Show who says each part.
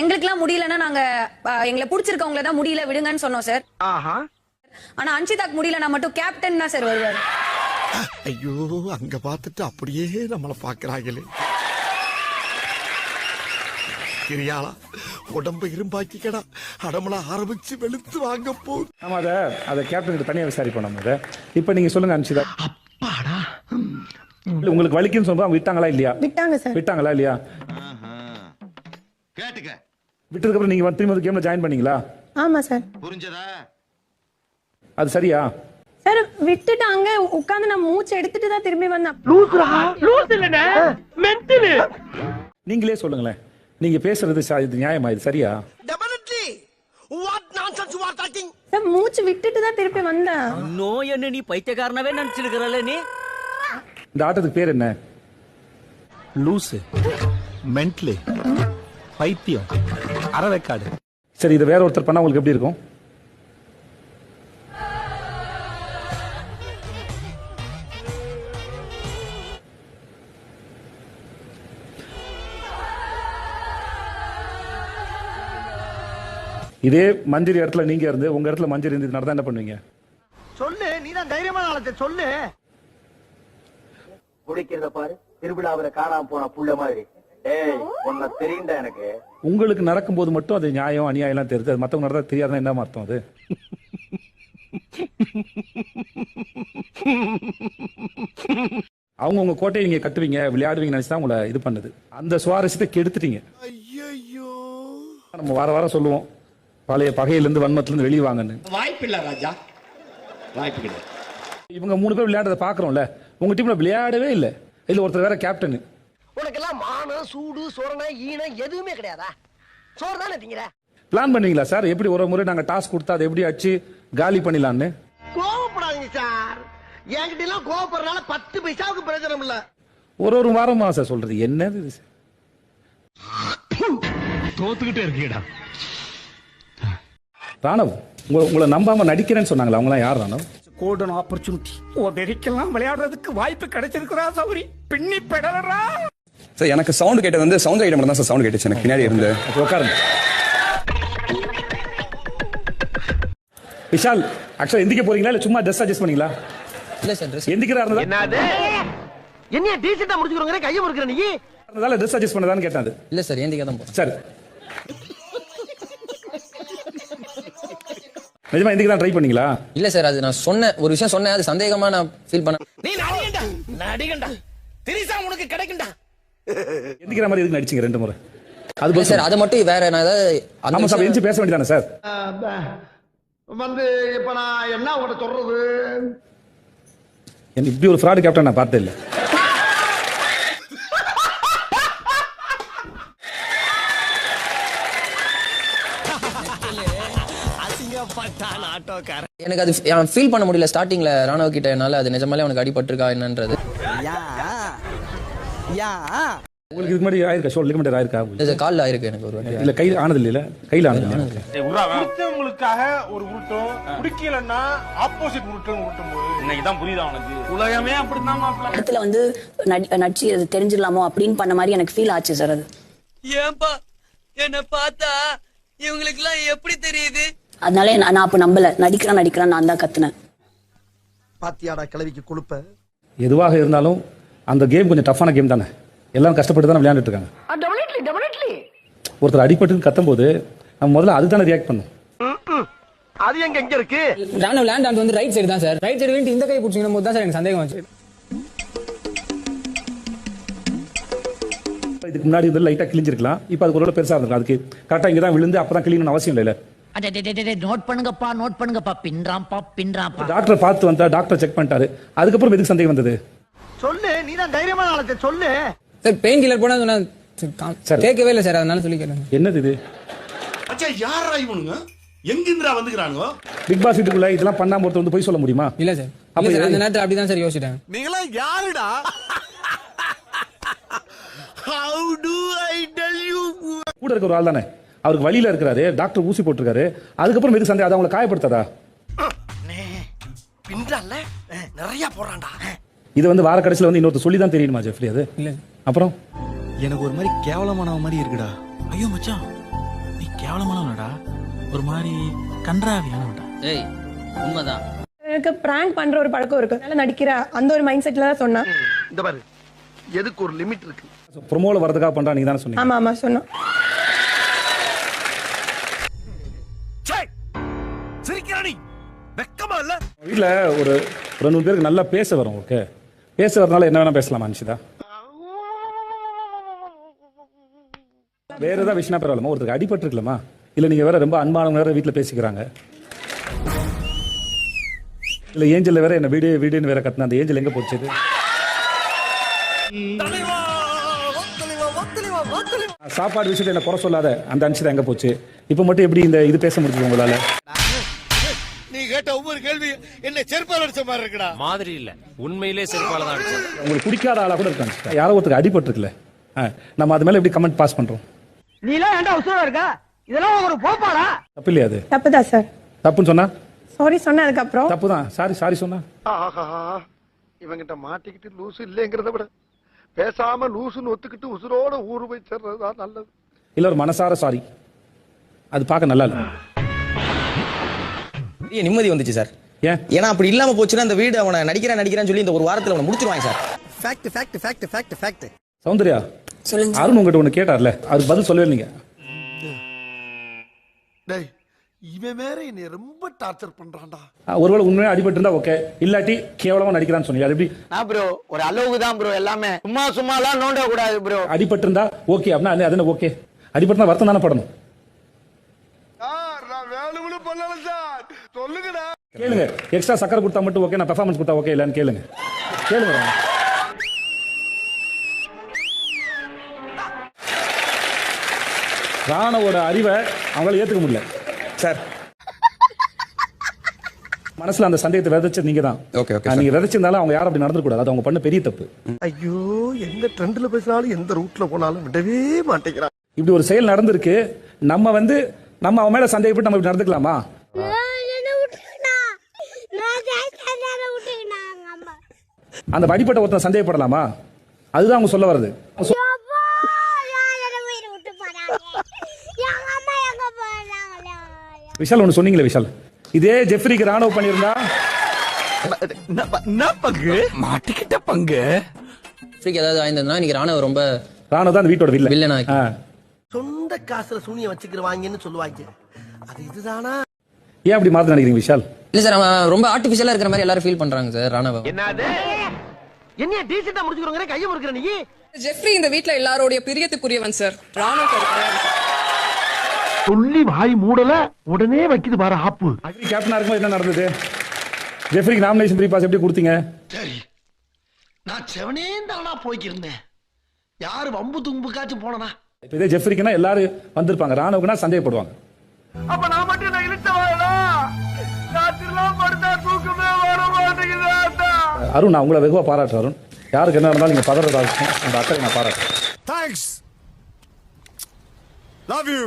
Speaker 1: எங்களுக்குலாம் முடியலன்னா நாங்க எங்களை பிடிச்சிருக்கவங்கள தான் முடியல விடுங்கன்னு சொன்னோம் சார்.
Speaker 2: ஆஹா.
Speaker 1: ஆனா அன்ஷிதாக்கு முடியலன்னா மட்டும் கேப்டன் தான் சார் வருவார்.
Speaker 3: ஐயோ அங்க பார்த்துட்டு அப்படியே நம்மள பாக்குறாங்களே கிரியாளா உடம்ப இரும்பாக்கிக்கடா. அடமள ஆரம்பிச்சு வெளுத்து வாங்க போகுது
Speaker 4: நம்ம அதை அதை கேப்டன் கிட்ட தனியாக விசாரிப்போம் நம்ம அதை இப்போ நீங்க சொல்லுங்க அனுஷிதா.
Speaker 3: அப்பாடா.
Speaker 4: உங்களுக்கு வலிக்குன்னு அவங்க விட்டாங்களா இல்லையா?
Speaker 5: விட்டாங்க சார்.
Speaker 4: விட்டாங்களா இல்லையா?
Speaker 6: கேட்டுக்க.
Speaker 4: விட்டதுக்கு அப்புறம் நீங்க வந்து திரும்ப வந்து கேம்ல ஜாயின் பண்ணீங்களா?
Speaker 5: ஆமா சார்
Speaker 6: புரிஞ்சதா?
Speaker 4: அது சரியா?
Speaker 5: சார் விட்டுட்டு அங்க உட்கார்ந்து நான் மூச்சு எடுத்துட்டு தான் திரும்பி வந்தேன்.
Speaker 4: நீங்களே சொல்லுங்களேன். நீங்க பேசுறது இது நியாயமா? இது சரியா?
Speaker 3: Definitely what nonsense you are talking
Speaker 5: sir மூச்சு விட்டுட்டு தான் திருப்பி வந்தேன்.
Speaker 7: இன்னும் என்ன நீ பைத்தியக்காரனவே நினைச்சிருக்கிறல்ல நீ?
Speaker 4: இந்த ஆட்டத்துக்கு பேர் என்ன?
Speaker 8: லூசு மென்ட்லு பைத்தியம். அறவைக்காடு.
Speaker 4: சரி இதை வேற ஒருத்தர் பண்ணா உங்களுக்கு எப்படி இருக்கும்? இதே மஞ்சரி இடத்துல நீங்க இருந்து உங்க இடத்துல மஞ்சரி இருந்து நடந்தா என்ன பண்ணுவீங்க?
Speaker 2: சொல்லு நீ தான் தைரியமான ஆளத்தை சொல்லு.
Speaker 9: குடிக்கிறத பாரு திருவிழாவில காணாம போன புள்ள மாதிரி.
Speaker 4: உங்களுக்கு நடக்கும்போது மட்டும் அது நியாயம் அநியாயம் எல்லாம் தெரியுது அது மத்தவங்க நடந்தா தெரியாதுன்னா என்ன அர்த்தம் அது? அவங்க உங்க கோட்டையை நீங்க கட்டுவீங்க விளையாடுவீங்க நினைச்சு தான் உங்களை இது பண்ணுது. அந்த சுவாரஸ்யத்தை கெடுத்துட்டீங்க.
Speaker 3: ஐயோ
Speaker 4: நம்ம வார வாரம் சொல்லுவோம் பழைய பகையிலிருந்து வன்மத்திலிருந்து வெளியே வாங்கன்னு.
Speaker 6: வாய்ப்பில்லை ராஜா. வாய்ப்பு கிடையாது.
Speaker 4: இவங்க மூணு பேர் விளையாடுறத பாக்குறோம்ல உங்க டீம்ல விளையாடவே இல்லை. இதுல ஒருத்தர் வேற கேப்டன்
Speaker 2: உனக்கெல்லாம் மானம் சூடு சொரணை ஈனம் எதுவுமே கிடையாதா? சோறு தானே திங்கிற?
Speaker 4: பிளான் பண்ணுவீங்களா சார் எப்படி ஒரு முறை நாங்க டாஸ்க் கொடுத்தா அதை எப்படி அடிச்சு காலி பண்ணிடலான்னு
Speaker 2: கோவப்படாதீங்க சார் என்கிட்ட எல்லாம் கோவப்படுறதுனால பத்து பைசாவுக்கு பிரயோஜனம் இல்ல.
Speaker 4: ஒரு ஒரு வாரமா சார் சொல்றது. என்னது இது?
Speaker 8: தோத்துக்கிட்டே இருக்கீடா
Speaker 4: ராணவ் உங்களை உங்களை நம்பாம நடிக்கிறேன்னு சொன்னாங்களா அவங்களாம் யார் ராணவ்?
Speaker 2: கோல்டன் ஆப்பர்ச்சுனிட்டி உதவிக்கெல்லாம் விளையாடுறதுக்கு வாய்ப்பு கிடைச்சிருக்கிறா சௌரி. பின்னி பெடலரா
Speaker 10: சார் எனக்கு சவுண்ட் கேட்டது வந்து சவுண்ட் ஐட்டம் தான் சார் சவுண்ட் கேட்டுச்சு. எனக்கு பின்னாடி இருந்து.
Speaker 4: உட்காருங்க. விஷால் ஆக்சுவலா எந்திக்க போறீங்களா? இல்ல சும்மா ட்ரெஸ் அட்ஜஸ்ட் பண்ணீங்களா?
Speaker 7: இல்ல சார் ட்ரெஸ்
Speaker 4: எந்திக்கிறா இருந்தா
Speaker 2: என்னது? என்ன டீசெண்டா முடிச்சுக்கிறோங்க கையை முறுக்கிற நீ?
Speaker 4: இருந்ததால ட்ரெஸ் அட்ஜஸ்ட் பண்ணதான்னு கேட்டேன் அது.
Speaker 7: இல்ல சார் ஏந்திக்க தான் போறேன்.
Speaker 4: சரி. நிஜமா எந்திக்க தான் ட்ரை பண்ணீங்களா?
Speaker 7: இல்ல சார் அது நான் சொன்னேன் ஒரு விஷயம் சொன்னேன் அது சந்தேகமா நான் ஃபீல் பண்ண
Speaker 2: நீ நடிகண்டா நடிகண்டா திரிசா உனக்கு கிடைக்கும்டா.
Speaker 4: எந்திக்கிற மாதிரி எதுக்கு நடிச்சீங்க ரெண்டு முறை? அது பதில்
Speaker 7: சார் அதை மட்டும் வேற நான் ஏதாவது
Speaker 4: ஆமா சார் எந்திச்சு பேச வேண்டியதானே சார்?
Speaker 2: வந்து இப்ப நான் என்ன உங்கள்கிட்ட சொல்றது?
Speaker 4: எனக்கு இப்படி ஒரு ஃப்ராடு கேப்டன் நான் பார்த்தே இல்லை.
Speaker 7: எனக்கு அது ஃபீல் பண்ண முடியல ஸ்டார்டிங்ல ராணுவ கிட்ட என்னால அது நிஜமாலே அவனுக்கு அடிபட்டிருக்கா என்னன்றது.
Speaker 2: யா யா
Speaker 4: உங்களுக்கு இதுக்கு முன்னாடி ஆயிருக்கா? ஷோல்டர் மட்டும் ஆயிருக்கா?
Speaker 7: இது கால்ல ஆயிருக்கு எனக்கு ஒரு வாட்டி.
Speaker 4: இல்ல கையில் ஆனது இல்ல கையில் ஆனது
Speaker 8: பிடிச்சவங்களுக்காக ஒரு உருட்டும். பிடிக்கலன்னா ஆப்போசிட் உருட்டும் உருட்டும் போது இன்னைக்கு தான் புரியுதா உனக்கு? உலகமே அப்படிதான் மாப்பிள்ள
Speaker 11: இடத்துல வந்து நடி- நடிச்சு அது தெரிஞ்சிடலாமோ அப்படின்னு பண்ண மாதிரி எனக்கு ஃபீல் ஆச்சு சார் அது.
Speaker 7: ஏன்பா? என்ன பார்த்தா இவங்களுக்கு எல்லாம் எப்படி தெரியுது?
Speaker 11: அதனால நான் நான் அப்ப நம்பல. நடிக்கிறேன் நடிக்கிறேன் நான் தான் கத்துனேன்.
Speaker 2: பாத்தியாடா கிளவிக்கு கொழுப்ப.
Speaker 4: எதுவாக இருந்தாலும் அந்த கேம் கொஞ்சம் டஃப்பான கேம் தானே? எல்லாரும் கஷ்டப்பட்டு தானே விளையாண்டுட்டு இருக்காங்க ஒருத்தர் அடிபட்டு கத்தும் போது நம்ம முதல்ல அதுதானே ரியாக்ட் பண்ணும்.
Speaker 2: அது எங்க எங்க இருக்கு?
Speaker 7: ராணுவ லேண்ட் ஆண்ட் வந்து ரைட் சைடு தான் சார். ரைட் சைடு இந்த கை பிடிச்சிங்க போது தான் சார் எனக்கு சந்தேகம் வந்துச்சு.
Speaker 4: இதுக்கு முன்னாடி வந்து லைட்டா கிழிஞ்சிருக்கலாம். இப்போ அதுக்கு ஒரு பெருசா இருந்திருக்கும் அதுக்கு கரெக்டா இங்க தான் விழுந்து அப்புறம் கிளீனு அவசியம் இல்லைல்ல.
Speaker 7: நோட் பண்ணுங்கப்பா நோட் பண்ணுங்கப்பா. பின்றாம்பா பின்றாம்பா
Speaker 4: டாக்டரை பார்த்து வந்தா டாக்டர் செக் பண்ணிட்டாரு. அதுக்கப்புறம் எதுக்கு சந்தேகம் வந்தது?
Speaker 2: சொல்லு நீ தான் தைரியமான ஆளத்தை சொல்லு.
Speaker 7: சார் பெயின் கில்லர் போனா சொன்னா
Speaker 4: சார்.
Speaker 7: கேட்கவே இல்லை சார் அதனால சொல்லி கேட்டேன்
Speaker 4: என்னது இது?
Speaker 6: அச்சா யாரா இவனுங்க? எங்கிந்திரா வந்துக்கிறானுங்க?
Speaker 4: பிக் பாஸ் வீட்டுக்குள்ள இதெல்லாம் பண்ணாம ஒருத்தர் வந்து போய் சொல்ல முடியுமா?
Speaker 7: இல்ல சார்.
Speaker 4: அப்ப
Speaker 7: இல்ல சார், அந்த நேரத்தில் அப்படிதான் சார் யோசிச்சிட்டேன்
Speaker 3: நீங்களா யாருடா? How do I tell you
Speaker 4: கூட இருக்க ஒரு ஆள் தானே? அவருக்கு வழியில இருக்கிறாரு டாக்டர் ஊசி போட்டிருக்காரு. அதுக்கப்புறம் எதுக்கு சந்தேகம் அதை அவங்களை காயப்படுத்தாதா?
Speaker 2: பின்றால நிறைய போறான்டா
Speaker 4: இது வந்து வார கடைசியில் வந்து இன்னொருத்தர் சொல்லி தான் தெரியணுமா ஜெஃப்ரி அது?
Speaker 7: இல்ல
Speaker 4: அப்புறம்?
Speaker 8: எனக்கு ஒரு மாதிரி கேவலமான மாதிரி இருக்குடா. ஐயோ மச்சான்.
Speaker 3: நீ கேவலமானவனடா. ஒரு மாதிரி கன்றாவியானவன்டா.
Speaker 7: ஏய் உண்மைதான்.
Speaker 5: எனக்கு பிராங்க் பண்ற ஒரு பழக்கம் இருக்கு. அதனால நடிக்கிற அந்த ஒரு மைண்ட் செட்ல தான் சொன்னேன்.
Speaker 3: இந்த பாரு. எதுக்கு ஒரு லிமிட் இருக்கு?
Speaker 4: ப்ரொமோல வரதுக்காக பண்றா நீங்க தானே சொன்னீங்க?
Speaker 5: ஆமா ஆமா சொன்னோம்
Speaker 3: சிரிக்கிறானி வெக்கமா இல்ல?
Speaker 4: வீட்டில் ஒரு ரெண்டு மூணு பேருக்கு நல்லா பேச வரும் ஓகே பேச வரனால என்ன வேணா பேசலாமா அன்ஷிதா வேற ஏதாவது விஷயம் பரவாயில்லமா ஒருத்தருக்கு அடிபட்டுருக்கலாமா? இல்ல நீங்க வேற ரொம்ப அன்பானவங்க வேற வீட்டில் பேசிக்கிறாங்க. இல்ல ஏஞ்சல்ல வேற என்ன வீடியோ வீடியோன்னு வேற கத்துனா அந்த ஏஞ்சல் எங்க போச்சு? சாப்பாடு விஷயத்தை என்ன குறை சொல்லாத அந்த அன்ஷிதா எங்க போச்சு? இப்போ மட்டும் எப்படி இந்த இது பேச முடியுது உங்களால?
Speaker 3: கேட்ட ஒவ்வொரு கேள்வி என்ன செருப்பால் அடிச்ச மாதிரி இருக்குடா.
Speaker 8: மாதிரி இல்ல. உண்மையிலே செருப்பால தான் அடிச்சேன்.
Speaker 4: உங்களுக்கு பிடிக்காத ஆளா கூட இருக்காங்க யாரோ ஒருத்தருக்கு அடிபட்டிருக்குல்ல நம்ம அது மேல எப்படி கமெண்ட் பாஸ் பண்றோம்?
Speaker 2: நீ எல்லாம் ஏன்டா உசுரா இருக்கா? இதெல்லாம் ஒரு போப்பாடா.
Speaker 4: தப்பு இல்லையா அது?
Speaker 5: தப்புதான் சார்.
Speaker 4: தப்புன்னு சொன்னா?
Speaker 5: சாரி சொன்னதுக்கு அப்புறம்
Speaker 4: தப்பு தான் சாரி சாரி சொன்னா?
Speaker 3: ஆஹா இவங்கிட்ட மாட்டிக்கிட்டு லூசு இல்லைங்கிறத விட பேசாம லூசுன்னு ஒத்துக்கிட்டு உசுரோட ஊரு போய் சேர்றதுதான் நல்லது.
Speaker 4: இல்ல ஒரு மனசார சாரி அது பார்க்க நல்லா இல்லை.
Speaker 10: நிம்மதி வந்துச்சு சார்.
Speaker 4: ஏன்?
Speaker 10: ஏன்னா அப்படி இல்லாம போச்சுன்னா அந்த வீடு அவனை நடிக்கிறான் நடிக்கிறான்னு சொல்லி இந்த ஒரு வாரத்துல அவனை முடிச்சிருவாங்க sir.
Speaker 3: Fact fact fact fact fact
Speaker 4: Soundarya
Speaker 11: சொல்லுங்க
Speaker 4: அருண் உங்ககிட்ட ஒன்று கேட்டார்ல அதுக்கு பதில் சொல்லவே இல்லைங்க.
Speaker 3: டேய் இவன் வேற என்னை ரொம்ப டார்ச்சர் பண்றான்டா.
Speaker 4: ஒருவேளை உண்மையாக அடிபட்டு இருந்தா ஓகே இல்லாட்டி கேவலமா நடிக்கிறான்னு சொன்னீங்க. அது எப்படி?
Speaker 2: நான் ப்ரோ ஒரு அளவுக்கு தான் ப்ரோ எல்லாமே. சும்மா சும்மா எல்லாம் நோண்ட கூடாது ப்ரோ
Speaker 4: அடிபட்டு இருந்தா ஓகே அப்படின்னா அது என்ன ஓகே அடிபட்டு வருத்தம் தானே படணும்
Speaker 3: சார் நான் வேணும்னு பண்ணல சார் சொல்லுங்கடா.
Speaker 4: கேளுங்க. எக்ஸ்ட்ரா சக்கரை கொடுத்தா மட்டும் ஓகே நான் பெர்ஃபார்மன்ஸ் கொடுத்தா ஓகே இல்லைன்னு கேளுங்க. கேளுங்க ராணா. ராணவோட அறிவை அவங்களால ஏத்துக்க முடியல.
Speaker 10: சார்.
Speaker 4: மனசுல அந்த சந்தேகத்தை விதைச்சது நீங்க தான்
Speaker 10: Okay, okay, sir.
Speaker 4: நீங்க விதைச்சிருந்தாலும் அவங்க யாரும் அப்படி நடந்துக்கூடாது அது அவங்க பண்ண பெரிய தப்பு.
Speaker 3: ஐயோ எந்த ட்ரெண்ட்ல பேசினாலும் எந்த ரூட்ல போனாலும் விடவே மாட்டேங்கிறான்.
Speaker 4: இப்படி ஒரு செயல் நடந்திருக்கு. நம்ம வந்து நம்ம அவன் மேல சந்தேகப்பட்டு நம்ம இப்படி நடந்துக்கலாமா? அந்த அடிப்பட்ட ஒருத்தன் சந்தேகப்படலாமா? அதுதான் அவங்க சொல்ல வர்றது. விஷால் ஒன்று சொன்னீங்களே விஷால். இதே ஜெஃப்ரிக்கு ராணுவ பண்ணியிருந்தா
Speaker 3: என்ன பங்கு? மாட்டிக்கிட்ட பங்கு.
Speaker 7: ஃப்ரீக்கு ஏதாவது வாங்கியிருந்தா இன்னைக்கு ராணுவ ரொம்ப
Speaker 4: ராணுவ தான் அந்த வீட்டோட வில்ல
Speaker 7: வில்லனா.
Speaker 3: சொந்த காசுல சூனிய வச்சுக்கிறவாங்கன்னு சொல்லுவாங்க. அது இதுதானா?
Speaker 4: ஏன் அப்படி மாத்த நினைக்கிறீங்க விஷால்?
Speaker 7: இல்ல சார் அவன் ரொம்ப ஆர்டிபிஷியலா இருக்கிற மாதிரி எல்லாரும் ஃபீல் பண்றாங்க சார் ராணுவ.
Speaker 3: என்னது? என்னைய டீசெண்டா முடிச்சுக்கிறோங்கிற? கையை முறுக்கிற நீ?
Speaker 1: ஜெஃப்ரி இந்த வீட்ல எல்லாரோடைய பிரியத்துக்குரியவன் சார் ராணுவ
Speaker 3: சொல்லி வாய் மூடல உடனே வைக்குது பாரு ஆப்பு.
Speaker 4: அக்ரி கேப்டனா இருக்கும்போது என்ன நடந்தது? ஜெஃப்ரிக்கு நாமினேஷன் ப்ரீ பாஸ் எப்படி கொடுத்தீங்க?
Speaker 3: சரி நான் செவனே தானா போய்க்கிருந்தேன். யாரு வம்பு தும்புக்காச்சும் போனனா?
Speaker 4: இப்போ இதே ஜெஃப்ரிக்குனா எல்லாரும் வந்திருப்பாங்க ராணுவக்குனா சந்தேகப்படுவாங்க.
Speaker 3: அப்ப நான் மட்டும் நான் இழுத்த வாழா
Speaker 4: அருண் நான் உங்களை வெகுவா பாராட்டுறேன் அருண். யாருக்கு என்ன இருந்தாலும் நீங்க பதறதா இருக்கும் அந்த அக்கறை நான் பாராட்டுறேன்.
Speaker 3: Thanks love you